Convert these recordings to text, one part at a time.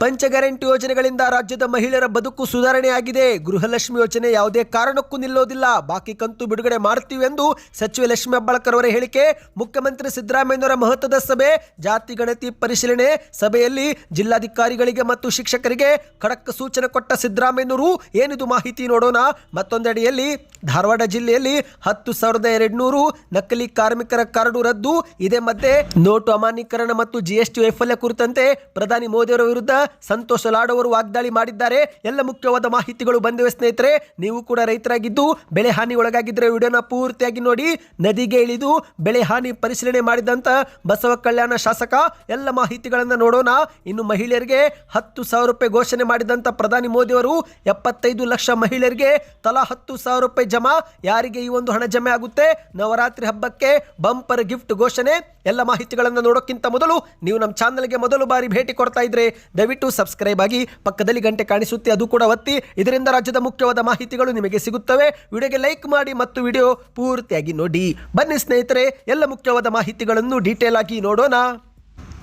ಪಂಚ ಗ್ಯಾರಂಟಿ ಯೋಜನೆಗಳಿಂದ ರಾಜ್ಯದ ಮಹಿಳೆಯರ ಬದುಕು ಸುಧಾರಣೆಯಾಗಿದೆ. ಗೃಹಲಕ್ಷ್ಮಿ ಯೋಜನೆ ಯಾವುದೇ ಕಾರಣಕ್ಕೂ ನಿಲ್ಲೋದಿಲ್ಲ. ಬಾಕಿ ಕಂತು ಬಿಡುಗಡೆ ಮಾಡ್ತೀವಿ ಎಂದು ಸಚಿವೆ ಲಕ್ಷ್ಮಿ ಹೆಬ್ಬಾಳ್ಕರ್ ಅವರ ಹೇಳಿಕೆ. ಮುಖ್ಯಮಂತ್ರಿ ಸಿದ್ದರಾಮಯ್ಯನವರ ಮಹತ್ವದ ಸಭೆ, ಜಾತಿ ಗಣತಿ ಪರಿಶೀಲನೆ ಸಭೆಯಲ್ಲಿ ಜಿಲ್ಲಾಧಿಕಾರಿಗಳಿಗೆ ಮತ್ತು ಶಿಕ್ಷಕರಿಗೆ ಖಡಕ್ ಸೂಚನೆ ಕೊಟ್ಟ ಸಿದ್ದರಾಮಯ್ಯನವರು, ಏನಿದು ಮಾಹಿತಿ ನೋಡೋಣ. ಮತ್ತೊಂದೆಡೆಯಲ್ಲಿ ಧಾರವಾಡ ಜಿಲ್ಲೆಯಲ್ಲಿ ಹತ್ತು ಸಾವಿರದ ಎರಡ್ನೂರು ನಕಲಿ ಕಾರ್ಮಿಕರ ಕಾರ್ಡು ರದ್ದು. ಇದೇ ಮಧ್ಯೆ ನೋಟು ಅಮಾನ್ಯೀಕರಣ ಮತ್ತು ಜಿಎಸ್ಟಿ ವೈಫಲ್ಯ ಕುರಿತಂತೆ ಪ್ರಧಾನಿ ಮೋದಿಯವರ ವಿರುದ್ಧ ಸಂತೋಷ್ ಲಾಡ್ ಅವರು ವಾಗ್ದಾಳಿ ಮಾಡಿದ್ದಾರೆ. ಎಲ್ಲ ಮುಖ್ಯವಾದ ಮಾಹಿತಿಗಳು ಬಂದಿವೆ ಸ್ನೇಹಿತರೆ. ನೀವು ಕೂಡ ರೈತರಾಗಿದ್ದು ಬೆಳೆ ಹಾನಿ ಒಳಗಾಗಿದ್ದರೆ ವಿಡಿಯೋನ ಪೂರ್ತಿಯಾಗಿ ನೋಡಿ. ನದಿಗೆ ಇಳಿದು ಬೆಳೆ ಹಾನಿ ಪರಿಶೀಲನೆ ಮಾಡಿದಂತ ಬಸವ ಕಲ್ಯಾಣ ಶಾಸಕ, ಎಲ್ಲ ಮಾಹಿತಿಗಳನ್ನು ನೋಡೋಣ. ಇನ್ನು ಮಹಿಳೆಯರಿಗೆ ಹತ್ತು ಸಾವಿರ ರೂಪಾಯಿ ಘೋಷಣೆ ಮಾಡಿದಂತ ಪ್ರಧಾನಿ ಮೋದಿ ಅವರು ಎಪ್ಪತ್ತೈದು ಲಕ್ಷ ಮಹಿಳೆಯರಿಗೆ ತಲಾ ಹತ್ತು ಸಾವಿರ ರೂಪಾಯಿ ಜಮಾ. ಯಾರಿಗೆ ಈ ಒಂದು ಹಣ ಜಮೆ ಆಗುತ್ತೆ? ನವರಾತ್ರಿ ಹಬ್ಬಕ್ಕೆ ಬಂಪರ್ ಗಿಫ್ಟ್ ಘೋಷಣೆ. ಎಲ್ಲ ಮಾಹಿತಿಗಳನ್ನು ನೋಡೋಕ್ಕಿಂತ ಮೊದಲು ನೀವು ನಮ್ಮ ಚಾನಲ್ಗೆ ಮೊದಲು ಬಾರಿ ಭೇಟಿ ಕೊಡ್ತಾ ಇದ್ರೆ ದಯವಿಟ್ಟು ಸಬ್ಸ್ಕ್ರೈಬ್ ಆಗಿ ಪಕ್ಕದಲ್ಲಿ ಗಂಟೆ ಕಾಣಿಸುತ್ತೆ, ಅದು ಕೂಡ ಒತ್ತಿ. ಇದರಿಂದ ರಾಜ್ಯದ ಮುಖ್ಯವಾದ ಮಾಹಿತಿಗಳು ನಿಮಗೆ ಸಿಗುತ್ತವೆ. ವಿಡಿಯೋಗೆ ಲೈಕ್ ಮಾಡಿ ಮತ್ತು ವಿಡಿಯೋ ಪೂರ್ತಿಯಾಗಿ ನೋಡಿ. ಬನ್ನಿ ಸ್ನೇಹಿತರೆ, ಎಲ್ಲ ಮುಖ್ಯವಾದ ಮಾಹಿತಿಗಳನ್ನು ಡೀಟೇಲ್ ಆಗಿ ನೋಡೋಣ.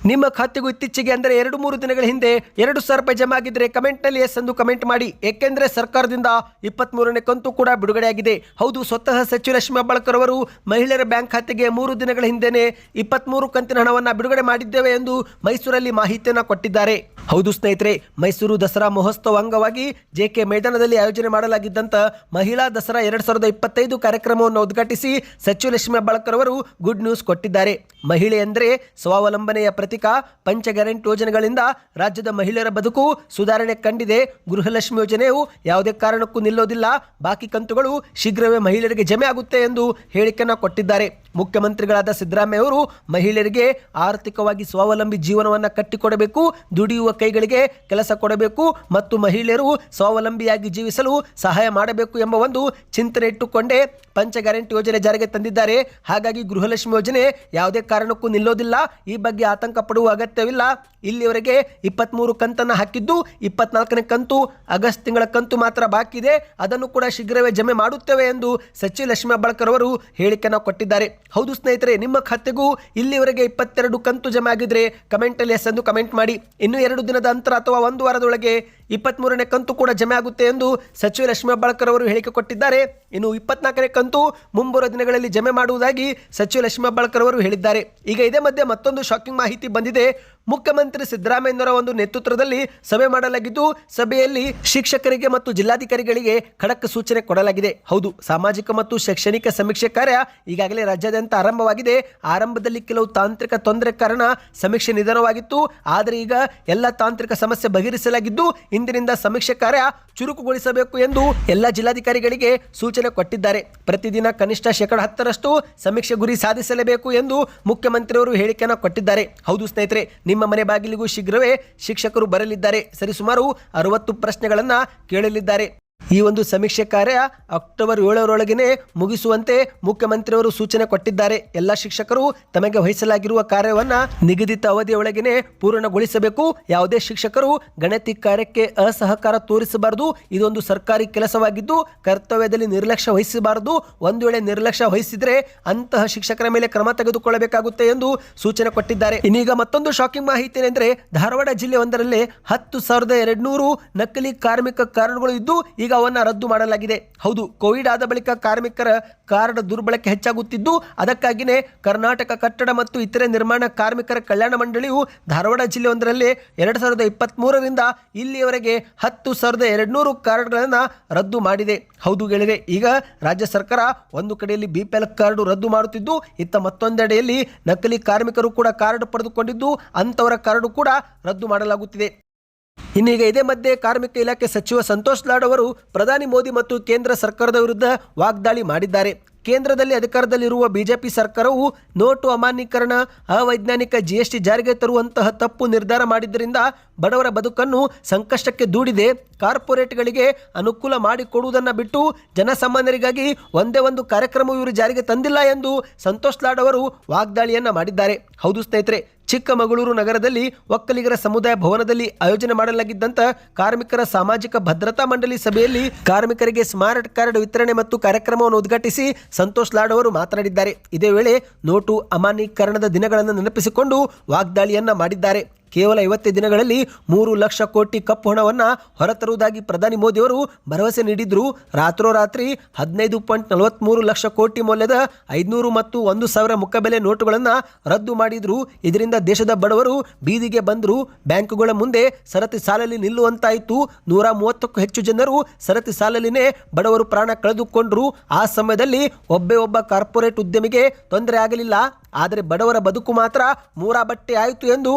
ನಿಮ್ಮ ಖಾತೆಗೂ ಇತ್ತೀಚೆಗೆ ಅಂದರೆ ಎರಡು ಮೂರು ದಿನಗಳ ಹಿಂದೆ ಎರಡು ಸಾವಿರ ರೂಪಾಯಿ ಜಮಾ ಆಗಿದ್ರೆ ಕಮೆಂಟ್ನಲ್ಲಿ ಎಸ್ ಎಂದು ಕಮೆಂಟ್ ಮಾಡಿ. ಏಕೆಂದರೆ ಸರ್ಕಾರದಿಂದ ಇಪ್ಪತ್ತ್ಮೂರನೇ ಕಂತು ಕೂಡ ಬಿಡುಗಡೆಯಾಗಿದೆ. ಹೌದು, ಸ್ವತಃ ಸಚಿವ ಲಕ್ಷ್ಮೀ ಹೆಬ್ಬಾಳ್ಕರ್ ಅವರು ಮಹಿಳೆಯರ ಬ್ಯಾಂಕ್ ಖಾತೆಗೆ ಮೂರು ದಿನಗಳ ಹಿಂದೆನೆ ಇಪ್ಪತ್ತ್ಮೂರು ಕಂತಿನ ಹಣವನ್ನು ಬಿಡುಗಡೆ ಮಾಡಿದ್ದೇವೆ ಎಂದು ಮೈಸೂರಲ್ಲಿ ಮಾಹಿತಿಯನ್ನು ಕೊಟ್ಟಿದ್ದಾರೆ. ಹೌದು ಸ್ನೇಹಿತರೆ, ಮೈಸೂರು ದಸರಾ ಮಹೋತ್ಸವ ಅಂಗವಾಗಿ ಜೆಕೆ ಮೈದಾನದಲ್ಲಿ ಆಯೋಜನೆ ಮಾಡಲಾಗಿದ್ದಂಥ ಮಹಿಳಾ ದಸರಾ ಎರಡ್ ಸಾವಿರದ ಇಪ್ಪತ್ತೈದು ಕಾರ್ಯಕ್ರಮವನ್ನು ಉದ್ಘಾಟಿಸಿ ಸಚಿವ ಲಕ್ಷ್ಮೀ ಹೆಬ್ಬಾಳ್ಕರ್ ಅವರು ಗುಡ್ ನ್ಯೂಸ್ ಕೊಟ್ಟಿದ್ದಾರೆ. ಮಹಿಳೆ ಅಂದರೆ ಸ್ವಾವಲಂಬನೆಯ ಪ್ರತೀಕ ಪಂಚ ಗ್ಯಾರಂಟಿ ಯೋಜನೆಗಳಿಂದ ರಾಜ್ಯದ ಮಹಿಳೆಯರ ಬದುಕು ಸುಧಾರಣೆ ಕಂಡಿದೆ. ಗೃಹಲಕ್ಷ್ಮಿ ಯೋಜನೆಯು ಯಾವುದೇ ಕಾರಣಕ್ಕೂ ನಿಲ್ಲೋದಿಲ್ಲ. ಬಾಕಿ ಕಂತುಗಳು ಶೀಘ್ರವೇ ಮಹಿಳೆಯರಿಗೆ ಜಮೆ ಆಗುತ್ತೆ ಎಂದು ಹೇಳಿಕೆಯನ್ನು ಕೊಟ್ಟಿದ್ದಾರೆ. ಮುಖ್ಯಮಂತ್ರಿಗಳಾದ ಸಿದ್ದರಾಮಯ್ಯ ಅವರು ಮಹಿಳೆಯರಿಗೆ ಆರ್ಥಿಕವಾಗಿ ಸ್ವಾವಲಂಬಿ ಜೀವನವನ್ನು ಕಟ್ಟಿಕೊಡಬೇಕು, ದುಡಿಯುವ ಕೈಗಳಿಗೆ ಕೆಲಸ ಕೊಡಬೇಕು ಮತ್ತು ಮಹಿಳೆಯರು ಸ್ವಾವಲಂಬಿಯಾಗಿ ಜೀವಿಸಲು ಸಹಾಯ ಮಾಡಬೇಕು ಎಂಬ ಒಂದು ಚಿಂತನೆ ಇಟ್ಟುಕೊಂಡೇ ಪಂಚ ಗ್ಯಾರಂಟಿ ಯೋಜನೆ ಜಾರಿಗೆ ತಂದಿದ್ದಾರೆ. ಹಾಗಾಗಿ ಗೃಹಲಕ್ಷ್ಮಿ ಯೋಜನೆ ಯಾವುದೇ ಕಾರಣಕ್ಕೂ ನಿಲ್ಲೋದಿಲ್ಲ. ಈ ಬಗ್ಗೆ ಆತಂಕ ಪಡುವ ಅಗತ್ಯವಿಲ್ಲ. ಇಲ್ಲಿವರೆಗೆ ಇಪ್ಪತ್ತ್ಮೂರು ಕಂತನ್ನು ಹಾಕಿದ್ದು ಇಪ್ಪತ್ನಾಲ್ಕನೇ ಕಂತು, ಆಗಸ್ಟ್ ತಿಂಗಳ ಕಂತು ಮಾತ್ರ ಬಾಕಿ ಇದೆ. ಅದನ್ನು ಕೂಡ ಶೀಘ್ರವೇ ಜಮೆ ಮಾಡುತ್ತೇವೆ ಎಂದು ಸಚಿವ ಲಕ್ಷ್ಮೀ ಹೆಬ್ಬಾಳ್ಕರ್ ಅವರು ಹೇಳಿಕೆಯನ್ನು ಕೊಟ್ಟಿದ್ದಾರೆ. ಹೌದು ಸ್ನೇಹಿತರೆ, ನಿಮ್ಮ ಖಾತೆಗೂ ಇಲ್ಲಿವರೆಗೆ ಇಪ್ಪತ್ತೆರಡು ಕಂತು ಜಮೆ ಆಗಿದ್ರೆ ಕಮೆಂಟಲ್ಲಿ ಎಸ್ ಎಂದು ಕಮೆಂಟ್ ಮಾಡಿ. ಇನ್ನು ಎರಡು ದಿನದ ಅಂತರ ಅಥವಾ ಒಂದು ವಾರದೊಳಗೆ ಇಪ್ಪತ್ತ್ಮೂರನೇ ಕಂತು ಕೂಡ ಜಮೆ ಆಗುತ್ತೆ ಎಂದು ಸಚಿವ ಲಕ್ಷ್ಮೀ ಹೆಬ್ಬಾಳ್ಕರ್ ಅವರು ಹೇಳಿಕೆ ಕೊಟ್ಟಿದ್ದಾರೆ. ಇನ್ನು ಇಪ್ಪತ್ನಾಲ್ಕನೇ ಕಂತು ಮುಂಬರುವ ದಿನಗಳಲ್ಲಿ ಜಮೆ ಮಾಡುವುದಾಗಿ ಸಚಿವ ಲಕ್ಷ್ಮೀ ಹೆಬ್ಬಾಳ್ಕರ್ ಅವರು ಹೇಳಿದ್ದಾರೆ. ಈಗ ಇದೇ ಮಧ್ಯೆ ಮತ್ತೊಂದು ಶಾಕಿಂಗ್ ಮಾಹಿತಿ ಬಂದಿದೆ. ಮುಖ್ಯಮಂತ್ರಿ ಸಿದ್ದರಾಮಯ್ಯನವರ ಒಂದು ನೇತೃತ್ವದಲ್ಲಿ ಸಭೆ ಮಾಡಲಾಗಿದ್ದು, ಸಭೆಯಲ್ಲಿ ಶಿಕ್ಷಕರಿಗೆ ಮತ್ತು ಜಿಲ್ಲಾಧಿಕಾರಿಗಳಿಗೆ ಖಡಕ್ ಸೂಚನೆ ಕೊಡಲಾಗಿದೆ. ಹೌದು, ಸಾಮಾಜಿಕ ಮತ್ತು ಶೈಕ್ಷಣಿಕ ಸಮೀಕ್ಷೆ ಕಾರ್ಯ ಈಗಾಗಲೇ ರಾಜ್ಯಾದ್ಯಂತ ಆರಂಭವಾಗಿದೆ. ಆರಂಭದಲ್ಲಿ ಕೆಲವು ತಾಂತ್ರಿಕ ತೊಂದರೆ ಕಾರಣ ಸಮೀಕ್ಷೆ ನಿಧಾನವಾಗಿತ್ತು. ಆದರೆ ಈಗ ಎಲ್ಲ ತಾಂತ್ರಿಕ ಸಮಸ್ಯೆ ಬಗೆಹರಿಸಲಾಗಿದ್ದು, ಇಂದಿನಿಂದ ಸಮೀಕ್ಷೆ ಕಾರ್ಯ ಚುರುಕುಗೊಳಿಸಬೇಕು ಎಂದು ಎಲ್ಲ ಜಿಲ್ಲಾಧಿಕಾರಿಗಳಿಗೆ ಸೂಚನೆ ಕೊಟ್ಟಿದ್ದಾರೆ. ಪ್ರತಿದಿನ ಕನಿಷ್ಠ ಶೇಕಡ ಹತ್ತರಷ್ಟು ಸಮೀಕ್ಷೆ ಗುರಿ ಸಾಧಿಸಲೇಬೇಕು ಎಂದು ಮುಖ್ಯಮಂತ್ರಿಯವರು ಹೇಳಿಕೆಯನ್ನು ಕೊಟ್ಟಿದ್ದಾರೆ. ಹೌದು ಸ್ನೇಹಿತರೆ ನಿಮ್ಮ ಮನೆ ಬಾಗಿಲಿಗೂ ಶೀಘ್ರವೇ ಶಿಕ್ಷಕರು ಬರಲಿದ್ದಾರೆ. ಸರಿಸುಮಾರು ಅರವತ್ತು ಪ್ರಶ್ನೆಗಳನ್ನು ಕೇಳಲಿದ್ದಾರೆ. ಈ ಒಂದು ಸಮೀಕ್ಷೆ ಕಾರ್ಯ ಅಕ್ಟೋಬರ್ ಏಳರೊಳಗೇನೆ ಮುಗಿಸುವಂತೆ ಮುಖ್ಯಮಂತ್ರಿಯವರು ಸೂಚನೆ ಕೊಟ್ಟಿದ್ದಾರೆ. ಎಲ್ಲ ಶಿಕ್ಷಕರು ತಮಗೆ ವಹಿಸಲಾಗಿರುವ ಕಾರ್ಯವನ್ನು ನಿಗದಿತ ಅವಧಿಯೊಳಗೇನೆ ಪೂರ್ಣಗೊಳಿಸಬೇಕು. ಯಾವುದೇ ಶಿಕ್ಷಕರು ಗಣತಿ ಕಾರ್ಯಕ್ಕೆ ಅಸಹಕಾರ ತೋರಿಸಬಾರದು. ಇದೊಂದು ಸರ್ಕಾರಿ ಕೆಲಸವಾಗಿದ್ದು, ಕರ್ತವ್ಯದಲ್ಲಿ ನಿರ್ಲಕ್ಷ್ಯ ವಹಿಸಬಾರದು. ಒಂದು ವೇಳೆ ನಿರ್ಲಕ್ಷ್ಯ ವಹಿಸಿದ್ರೆ ಅಂತಹ ಶಿಕ್ಷಕರ ಮೇಲೆ ಕ್ರಮ ತೆಗೆದುಕೊಳ್ಳಬೇಕಾಗುತ್ತೆ ಎಂದು ಸೂಚನೆ ಕೊಟ್ಟಿದ್ದಾರೆ. ಇನ್ನೀಗ ಮತ್ತೊಂದು ಶಾಕಿಂಗ್ ಮಾಹಿತಿ ಏನೆಂದರೆ, ಧಾರವಾಡ ಜಿಲ್ಲೆ ಒಂದರಲ್ಲಿ ಹತ್ತು ಸಾವಿರದ ಎರಡುನೂರು ನಕಲಿ ಕಾರ್ಮಿಕ ಕಾರಣಗಳು ಇದ್ದು, ಈಗ ಅವನ್ನ ರದ್ದು ಮಾಡಲಾಗಿದೆ. ಹೌದು, ಕೋವಿಡ್ ಆದ ಬಳಿಕ ಕಾರ್ಮಿಕರ ಕಾರ್ಡ್ ದುರ್ಬಳಕೆ ಹೆಚ್ಚಾಗುತ್ತಿದ್ದು ಅದಕ್ಕಾಗಿಯೇ ಕರ್ನಾಟಕ ಕಟ್ಟಡ ಮತ್ತು ಇತರೆ ನಿರ್ಮಾಣ ಕಾರ್ಮಿಕರ ಕಲ್ಯಾಣ ಮಂಡಳಿಯು ಧಾರವಾಡ ಜಿಲ್ಲೆ ಒಂದರಲ್ಲಿ ಎರಡು ಸಾವಿರದ ಇಪ್ಪತ್ತ್ಮೂರರಿಂದ ಇಲ್ಲಿಯವರೆಗೆ ಹತ್ತು ಸಾವಿರದ ಎರಡುನೂರು ಕಾರ್ಡ್ಗಳನ್ನು ರದ್ದು ಮಾಡಿದೆ. ಹೌದು ಗೆಳೆಯರೆ ಈಗ ರಾಜ್ಯ ಸರ್ಕಾರ ಒಂದು ಕಡೆಯಲ್ಲಿ ಬಿ ಪಿ ಎಲ್ ಕಾರ್ಡು ರದ್ದು ಮಾಡುತ್ತಿದ್ದು, ಇತ್ತ ಮತ್ತೊಂದೆಡೆಯಲ್ಲಿ ನಕಲಿ ಕಾರ್ಮಿಕರು ಕೂಡ ಕಾರ್ಡ್ ಪಡೆದುಕೊಂಡಿದ್ದು, ಅಂಥವರ ಕಾರ್ಡು ಕೂಡ ರದ್ದು ಮಾಡಲಾಗುತ್ತಿದೆ. ಇನ್ನೀಗ ಇದೇ ಮಧ್ಯೆ ಕಾರ್ಮಿಕ ಇಲಾಖೆ ಸಚಿವ ಸಂತೋಷ್ ಲಾಡ್ ಅವರು ಪ್ರಧಾನಿ ಮೋದಿ ಮತ್ತು ಕೇಂದ್ರ ಸರ್ಕಾರದ ವಿರುದ್ಧ ವಾಗ್ದಾಳಿ ಮಾಡಿದ್ದಾರೆ. ಕೇಂದ್ರದಲ್ಲಿ ಅಧಿಕಾರದಲ್ಲಿರುವ ಬಿಜೆಪಿ ಸರ್ಕಾರವು ನೋಟು ಅಮಾನ್ಯೀಕರಣ, ಅವೈಜ್ಞಾನಿಕ ಜಿಎಸ್ಟಿ ಜಾರಿಗೆ ತರುವಂತಹ ತಪ್ಪು ನಿರ್ಧಾರ ಮಾಡಿದ್ದರಿಂದ ಬಡವರ ಬದುಕನ್ನು ಸಂಕಷ್ಟಕ್ಕೆ ದೂಡಿದೆ. ಕಾರ್ಪೊರೇಟ್ಗಳಿಗೆ ಅನುಕೂಲ ಮಾಡಿಕೊಡುವುದನ್ನು ಬಿಟ್ಟು ಜನಸಾಮಾನ್ಯರಿಗಾಗಿ ಒಂದೇ ಒಂದು ಕಾರ್ಯಕ್ರಮ ಇವರು ಜಾರಿಗೆ ತಂದಿಲ್ಲ ಎಂದು ಸಂತೋಷ್ ಲಾಡ್ ಅವರು ವಾಗ್ದಾಳಿಯನ್ನು ಮಾಡಿದ್ದಾರೆ. ಹೌದು ಸ್ನೇಹಿತರೆ, ಚಿಕ್ಕಮಗಳೂರು ನಗರದಲ್ಲಿ ಒಕ್ಕಲಿಗರ ಸಮುದಾಯ ಭವನದಲ್ಲಿ ಆಯೋಜನೆ ಮಾಡಲಾಗಿದ್ದಂಥ ಕಾರ್ಮಿಕರ ಸಾಮಾಜಿಕ ಭದ್ರತಾ ಮಂಡಳಿ ಸಭೆಯಲ್ಲಿ ಕಾರ್ಮಿಕರಿಗೆ ಸ್ಮಾರ್ಟ್ ಕಾರ್ಡ್ ವಿತರಣೆ ಮತ್ತು ಕಾರ್ಯಕ್ರಮವನ್ನು ಉದ್ಘಾಟಿಸಿ ಸಂತೋಷ್ ಲಾಡ್ ಅವರು ಮಾತನಾಡಿದ್ದಾರೆ. ಇದೇ ವೇಳೆ ನೋಟು ಅಮಾನ್ಯೀಕರಣದ ದಿನಗಳನ್ನು ನೆನಪಿಸಿಕೊಂಡು ವಾಗ್ದಾಳಿಯನ್ನ ಮಾಡಿದ್ದಾರೆ. ಕೇವಲ ಐವತ್ತೇ ದಿನಗಳಲ್ಲಿ ಮೂರು ಲಕ್ಷ ಕೋಟಿ ಕಪ್ಪು ಹಣವನ್ನು ಹೊರತರುವುದಾಗಿ ಪ್ರಧಾನಿ ಮೋದಿಯವರು ಭರವಸೆ ನೀಡಿದ್ರು. ರಾತ್ರೋರಾತ್ರಿ ಹದಿನೈದು ಪಾಯಿಂಟ್ ನಲವತ್ತ್ಮೂರು ಲಕ್ಷ ಕೋಟಿ ಮೌಲ್ಯದ ಐದುನೂರು ಮತ್ತು ಒಂದು ಸಾವಿರ ಮುಖಬೆಲೆ ನೋಟುಗಳನ್ನು ರದ್ದು ಮಾಡಿದ್ರು. ಇದರಿಂದ ದೇಶದ ಬಡವರು ಬೀದಿಗೆ ಬಂದರು. ಬ್ಯಾಂಕುಗಳ ಮುಂದೆ ಸರತಿ ಸಾಲಲ್ಲಿ ನಿಲ್ಲುವಂತಾಯಿತು. ನೂರ ಮೂವತ್ತಕ್ಕೂ ಹೆಚ್ಚು ಜನರು ಸರತಿ ಸಾಲಲ್ಲಿನೇ ಬಡವರು ಪ್ರಾಣ ಕಳೆದುಕೊಂಡ್ರು. ಆ ಸಮಯದಲ್ಲಿ ಒಬ್ಬೇ ಒಬ್ಬ ಕಾರ್ಪೊರೇಟ್ ಉದ್ಯಮಿಗೆ ತೊಂದರೆ ಆಗಲಿಲ್ಲ. ಆದರೆ ಬಡವರ ಬದುಕು ಮಾತ್ರ ಮೂರಾ ಬಟ್ಟೆ ಆಯಿತು ಎಂದು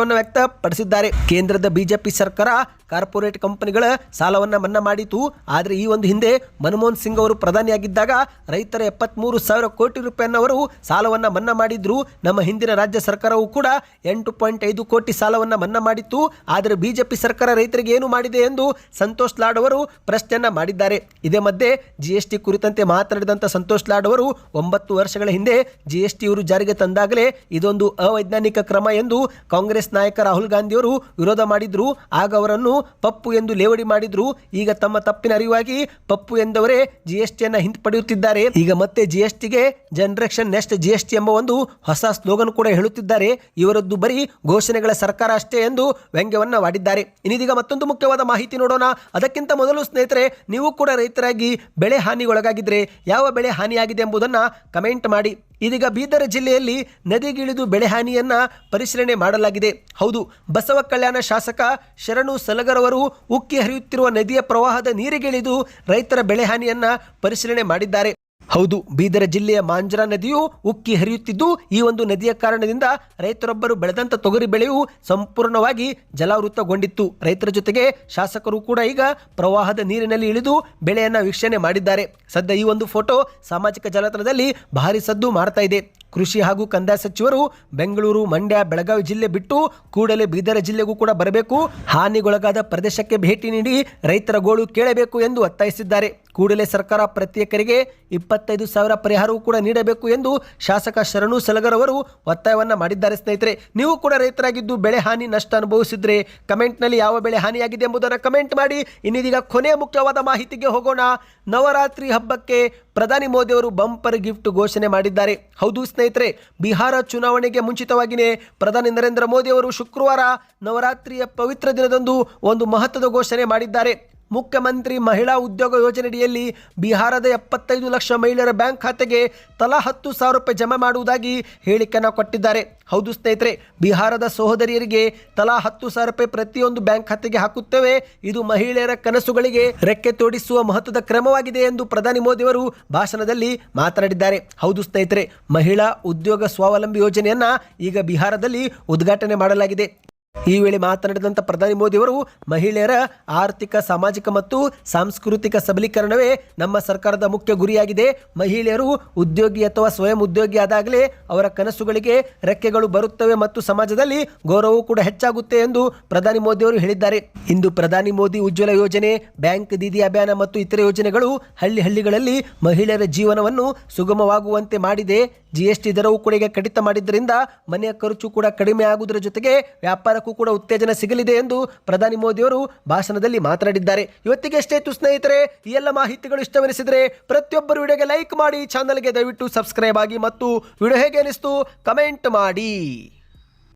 ಆಕ್ರೋಶವನ್ನು ವ್ಯಕ್ತಪಡಿಸಿದ್ದಾರೆ. ಕೇಂದ್ರದ ಬಿಜೆಪಿ ಸರ್ಕಾರ ಕಾರ್ಪೊರೇಟ್ ಕಂಪನಿಗಳ ಸಾಲವನ್ನು ಮನ್ನಾ ಮಾಡಿತು. ಆದರೆ ಈ ಒಂದು ಹಿಂದೆ ಮನಮೋಹನ್ ಸಿಂಗ್ ಅವರು ಪ್ರಧಾನಿಯಾಗಿದ್ದಾಗ ರೈತರ ಎಪ್ಪತ್ಮೂರು ಸಾವಿರ ಕೋಟಿ ಅವರು ಸಾಲವನ್ನು ಮನ್ನಾ ಮಾಡಿದ್ರು. ನಮ್ಮ ಹಿಂದಿನ ರಾಜ್ಯ ಸರ್ಕಾರವು ಕೂಡ ಎಂಟು ಪಾಯಿಂಟ್ ಐದು ಕೋಟಿ ಸಾಲವನ್ನು ಮನ್ನಾ ಮಾಡಿತ್ತು. ಆದರೆ ಬಿಜೆಪಿ ಸರ್ಕಾರ ರೈತರಿಗೆ ಏನು ಮಾಡಿದೆ ಎಂದು ಸಂತೋಷ್ ಲಾಡ್ ಅವರು ಪ್ರಶ್ನೆಯನ್ನ ಮಾಡಿದ್ದಾರೆ. ಇದೇ ಮಧ್ಯೆ ಜಿಎಸ್ಟಿ ಕುರಿತಂತೆ ಮಾತನಾಡಿದಂಥ ಸಂತೋಷ್ ಲಾಡ್ ಅವರು ಒಂಬತ್ತು ವರ್ಷಗಳ ಹಿಂದೆ ಜಿಎಸ್ಟಿ ಎಸ್ ಇವರು ಜಾರಿಗೆ ತಂದಾಗಲೇ ಇದೊಂದು ಅವೈಜ್ಞಾನಿಕ ಕ್ರಮ ಎಂದು ಕಾಂಗ್ರೆಸ್ ನಾಯಕ ರಾಹುಲ್ ಗಾಂಧಿಯವರು ವಿರೋಧ ಮಾಡಿದ್ರು. ಆಗ ಅವರನ್ನು ಪಪ್ಪು ಎಂದು ಲೇವಡಿ ಮಾಡಿದ್ರು. ಈಗ ತಮ್ಮ ತಪ್ಪಿನ ಅರಿವಾಗಿ ಪಪ್ಪು ಎಂದವರೇ ಜಿ ಎಸ್ ಟಿಯನ್ನು ಹಿಂಪಡೆಯುತ್ತಿದ್ದಾರೆ ಈಗ ಮತ್ತೆ ಜಿ ಎಸ್ ಟಿಗೆ generation next G S T ಎಂಬ ಒಂದು ಹೊಸ ಸ್ಲೋಗನ್ ಕೂಡ ಹೇಳುತ್ತಿದ್ದಾರೆ. ಇವರದ್ದು ಬರೀ ಘೋಷಣೆಗಳ ಸರ್ಕಾರ ಅಷ್ಟೇ ಎಂದು ವ್ಯಂಗ್ಯವನ್ನ ಮಾಡಿದ್ದಾರೆ ಇನ್ನಿದೀಗ ಮತ್ತೊಂದು ಮುಖ್ಯವಾದ ಮಾಹಿತಿ ನೋಡೋಣ. ಅದಕ್ಕಿಂತ ಮೊದಲು ಸ್ನೇಹಿತರೆ, ನೀವು ಕೂಡ ರೈತರಾಗಿ ಬೆಳೆ ಹಾನಿಗೊಳಗಾಗಿದ್ರೆ ಯಾವ ಬೆಳೆ ಹಾನಿಯಾಗಿದೆ ಎಂಬುದನ್ನು ಕಮೆಂಟ್ ಮಾಡಿ. ಇದೀಗ ಬೀದರ್ ಜಿಲ್ಲೆಯಲ್ಲಿ ನದಿಗಿಳಿದು ಬೆಳೆಹಾನಿಯನ್ನ ಪರಿಶೀಲನೆ ಮಾಡಲಾಗಿದೆ. ಹೌದು, ಬಸವ ಕಲ್ಯಾಣ ಶಾಸಕ ಶರಣು ಸಲಗರವರು ಉಕ್ಕಿ ಹರಿಯುತ್ತಿರುವ ನದಿಯ ಪ್ರವಾಹದ ನೀರಿಗಿಳಿದು ರೈತರ ಬೆಳೆಹಾನಿಯನ್ನ ಪರಿಶೀಲನೆ ಮಾಡಿದ್ದಾರೆ. ಹೌದು, ಬೀದರ ಜಿಲ್ಲೆಯ ಮಾಂಜ್ರಾ ನದಿಯು ಉಕ್ಕಿ ಹರಿಯುತ್ತಿದ್ದು, ಈ ಒಂದು ನದಿಯ ಕಾರಣದಿಂದ ರೈತರೊಬ್ಬರು ಬೆಳೆದಂತ ತೊಗರಿ ಬೆಳೆಯು ಸಂಪೂರ್ಣವಾಗಿ ಜಲಾವೃತಗೊಂಡಿತ್ತು. ರೈತರ ಜೊತೆಗೆ ಶಾಸಕರು ಕೂಡ ಈಗ ಪ್ರವಾಹದ ನೀರಿನಲ್ಲಿ ಇಳಿದು ಬೆಳೆಯನ್ನ ವೀಕ್ಷಣೆ ಮಾಡಿದ್ದಾರೆ. ಸದ್ಯ ಈ ಒಂದು ಫೋಟೋ ಸಾಮಾಜಿಕ ಜಾಲತಾಣದಲ್ಲಿ ಭಾರಿ ಸದ್ದು ಮಾಡ್ತಾ ಇದೆ. ಕೃಷಿ ಹಾಗೂ ಕಂದಾಯ ಸಚಿವರು ಬೆಂಗಳೂರು, ಮಂಡ್ಯ, ಬೆಳಗಾವಿ ಜಿಲ್ಲೆ ಬಿಟ್ಟು ಕೂಡಲೇ ಬೀದರ ಜಿಲ್ಲೆಗೂ ಕೂಡ ಬರಬೇಕು. ಹಾನಿಗೊಳಗಾದ ಪ್ರದೇಶಕ್ಕೆ ಭೇಟಿ ನೀಡಿ ರೈತರ ಗೋಳು ಕೇಳಬೇಕು ಎಂದು ಒತ್ತಾಯಿಸಿದ್ದಾರೆ. ಕೂಡಲೇ ಸರ್ಕಾರ ಪ್ರತ್ಯೇಕರಿಗೆ ಇಪ್ಪತ್ತೈದು ಸಾವಿರ ಪರಿಹಾರವೂ ಕೂಡ ನೀಡಬೇಕು ಎಂದು ಶಾಸಕ ಶರಣು ಸಲಗರ್ ಅವರು ಒತ್ತಾಯವನ್ನು ಮಾಡಿದ್ದಾರೆ. ಸ್ನೇಹಿತರೆ, ನೀವು ಕೂಡ ರೈತರಾಗಿದ್ದು ಬೆಳೆ ಹಾನಿ ನಷ್ಟ ಅನುಭವಿಸಿದ್ರೆ ಕಮೆಂಟ್ನಲ್ಲಿ ಯಾವ ಬೆಳೆ ಹಾನಿಯಾಗಿದೆ ಎಂಬುದನ್ನು ಕಮೆಂಟ್ ಮಾಡಿ. ಇನ್ನಿದೀಗ ಕೊನೆಯ ಮುಖ್ಯವಾದ ಮಾಹಿತಿಗೆ ಹೋಗೋಣ. ನವರಾತ್ರಿ ಹಬ್ಬಕ್ಕೆ ಪ್ರಧಾನಿ ಮೋದಿ ಅವರು ಬಂಪರ್ ಗಿಫ್ಟ್ ಘೋಷಣೆ ಮಾಡಿದ್ದಾರೆ. ಹೌದು ಸ್ನೇಹಿತರೆ, ಬಿಹಾರ ಚುನಾವಣೆಗೆ ಮುಂಚಿತವಾಗಿಯೇ ಪ್ರಧಾನಿ ನರೇಂದ್ರ ಮೋದಿ ಅವರು ಶುಕ್ರವಾರ ನವರಾತ್ರಿಯ ಪವಿತ್ರ ದಿನದಂದು ಒಂದು ಮಹತ್ವದ ಘೋಷಣೆ ಮಾಡಿದ್ದಾರೆ. ಮುಖ್ಯಮಂತ್ರಿ ಮಹಿಳಾ ಉದ್ಯೋಗ ಯೋಜನೆಯಡಿಯಲ್ಲಿ ಬಿಹಾರದ ಎಪ್ಪತ್ತೈದು ಲಕ್ಷ ಮಹಿಳೆಯರ ಬ್ಯಾಂಕ್ ಖಾತೆಗೆ ತಲಾ ಹತ್ತು ಸಾವಿರ ರೂಪಾಯಿ ಜಮಾ ಮಾಡುವುದಾಗಿ ಹೇಳಿಕೆಯನ್ನು ಕೊಟ್ಟಿದ್ದಾರೆ. ಹೌದು ಸ್ನೇಹಿತರೆ, ಬಿಹಾರದ ಸಹೋದರಿಯರಿಗೆ ತಲಾ ಹತ್ತು ಸಾವಿರ ರೂಪಾಯಿ ಪ್ರತಿಯೊಂದು ಬ್ಯಾಂಕ್ ಖಾತೆಗೆ ಹಾಕುತ್ತೇವೆ. ಇದು ಮಹಿಳೆಯರ ಕನಸುಗಳಿಗೆ ರೆಕ್ಕೆ ತೋಡಿಸುವ ಮಹತ್ವದ ಕ್ರಮವಾಗಿದೆ ಎಂದು ಪ್ರಧಾನಿ ಮೋದಿಯವರು ಭಾಷಣದಲ್ಲಿ ಮಾತನಾಡಿದ್ದಾರೆ. ಹೌದು ಸ್ನೇಹಿತರೆ, ಮಹಿಳಾ ಉದ್ಯೋಗ ಸ್ವಾವಲಂಬಿ ಯೋಜನೆಯನ್ನ ಈಗ ಬಿಹಾರದಲ್ಲಿ ಉದ್ಘಾಟನೆ ಮಾಡಲಾಗಿದೆ. ಈ ವೇಳೆ ಮಾತನಾಡಿದಂಥ ಪ್ರಧಾನಿ ಮೋದಿಯವರು ಮಹಿಳೆಯರ ಆರ್ಥಿಕ, ಸಾಮಾಜಿಕ ಮತ್ತು ಸಾಂಸ್ಕೃತಿಕ ಸಬಲೀಕರಣವೇ ನಮ್ಮ ಸರ್ಕಾರದ ಮುಖ್ಯ ಗುರಿಯಾಗಿದೆ. ಮಹಿಳೆಯರು ಉದ್ಯೋಗಿ ಅಥವಾ ಸ್ವಯಂ ಉದ್ಯೋಗಿ ಆದಾಗಲೇ ಅವರ ಕನಸುಗಳಿಗೆ ರೆಕ್ಕೆಗಳು ಬರುತ್ತವೆ ಮತ್ತು ಸಮಾಜದಲ್ಲಿ ಗೌರವವು ಕೂಡ ಹೆಚ್ಚಾಗುತ್ತೆ ಎಂದು ಪ್ರಧಾನಿ ಮೋದಿಯವರು ಹೇಳಿದ್ದಾರೆ. ಇಂದು ಪ್ರಧಾನಿ ಮೋದಿ ಉಜ್ವಲ ಯೋಜನೆ, ಬ್ಯಾಂಕ್ ದೀದಿ ಅಭಿಯಾನ ಮತ್ತು ಇತರೆ ಯೋಜನೆಗಳು ಹಳ್ಳಿ ಹಳ್ಳಿಗಳಲ್ಲಿ ಮಹಿಳೆಯರ ಜೀವನವನ್ನು ಸುಗಮವಾಗುವಂತೆ ಮಾಡಿದೆ. ಜಿಎಸ್ಟಿ ದರವು ಕೂಡ ಈಗ ಕಡಿತ ಮಾಡಿದ್ದರಿಂದ ಮನೆಯ ಖರ್ಚು ಕೂಡ ಕಡಿಮೆ ಆಗುವುದರ ಜೊತೆಗೆ ವ್ಯಾಪಾರಕ್ಕೂ ಕೂಡ ಉತ್ತೇಜನ ಸಿಗಲಿದೆ ಎಂದು ಪ್ರಧಾನಿ ಮೋದಿಯವರು ಭಾಷಣದಲ್ಲಿ ಮಾತನಾಡಿದ್ದಾರೆ. ಇವತ್ತಿಗೆ ಎಷ್ಟೇತು ಸ್ನೇಹಿತರೆ, ಈ ಎಲ್ಲ ಮಾಹಿತಿಗಳು ಇಷ್ಟವೆನಿಸಿದರೆ ಪ್ರತಿಯೊಬ್ಬರು ವಿಡಿಯೋಗೆ ಲೈಕ್ ಮಾಡಿ, ಚಾನಲ್ಗೆ ದಯವಿಟ್ಟು ಸಬ್ಸ್ಕ್ರೈಬ್ ಆಗಿ ಮತ್ತು ವಿಡಿಯೋ ಹೇಗೆ ಅನಿಸ್ತು ಕಮೆಂಟ್ ಮಾಡಿ.